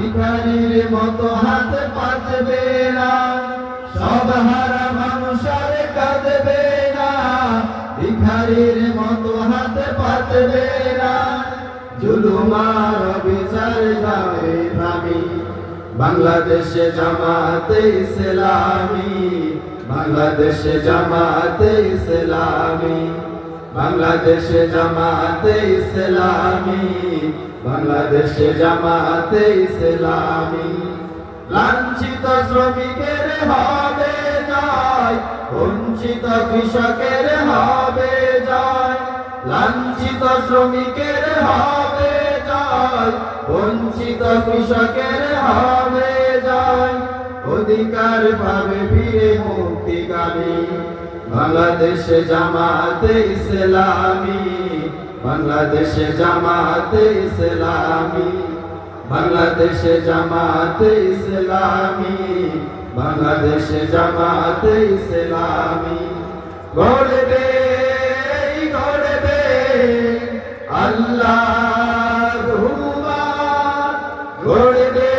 ভিখারির মতো হাত পাতবে না। সব হারা মানুষ কাঁদবে না। ভিখারির মতো হাত পাতবে না। জুলুমার বিচার যাবে থামি বাংলাদেশে জামাতে ইসলামী। বাংলাদেশে জামাতে ইসলামী। বাংলাদেশে জামাতে ইসলামী, বাংলাদেশে জামাতে ইসলামী। লাঞ্ছিত শ্রমিকের হবে জয়, বঞ্চিত কৃষকের হবে জয়। লাঞ্ছিত শ্রমিকের হবে জয়, বঞ্চিত কৃষকের হবে জয়। অধিকার পাবে ফিরে মুক্তিকামী। বাংলাদেশে জামাতে ইসলামী, বাংলাদেশে জামাতে ইসলামী, বাংলাদেশে জামাতে ইসলামী, বাংলাদেশে জামাতে ইসলামী। গড়বে গড়বে আল্লাহ গড়বে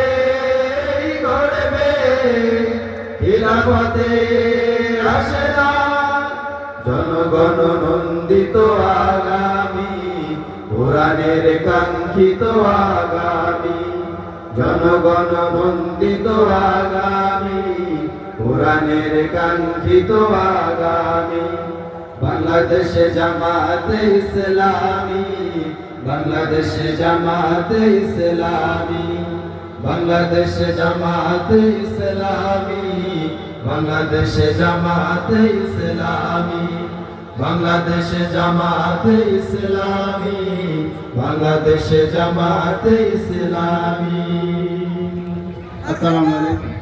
গড়বে খিলাফতে রাশেদা। জনগণ নন্দিত আগামী, কোরআনের কাঙ্ক্ষিত আগামী জনগণ নন্দিত আগামী, কোরআনের কাঙ্ক্ষিত আগামী, বাংলাদেশে জামাতে ইসলামী, বাংলাদেশে জামাতে ইসলামী, বাংলাদেশে জামাতে ইসলামী। বাংলাদেশে জামাতে ইসলামী বাংলাদেশে জামাতে ইসলামী বাংলাদেশে জামাতে ইসলামী। আসসালামু আলাইকুম।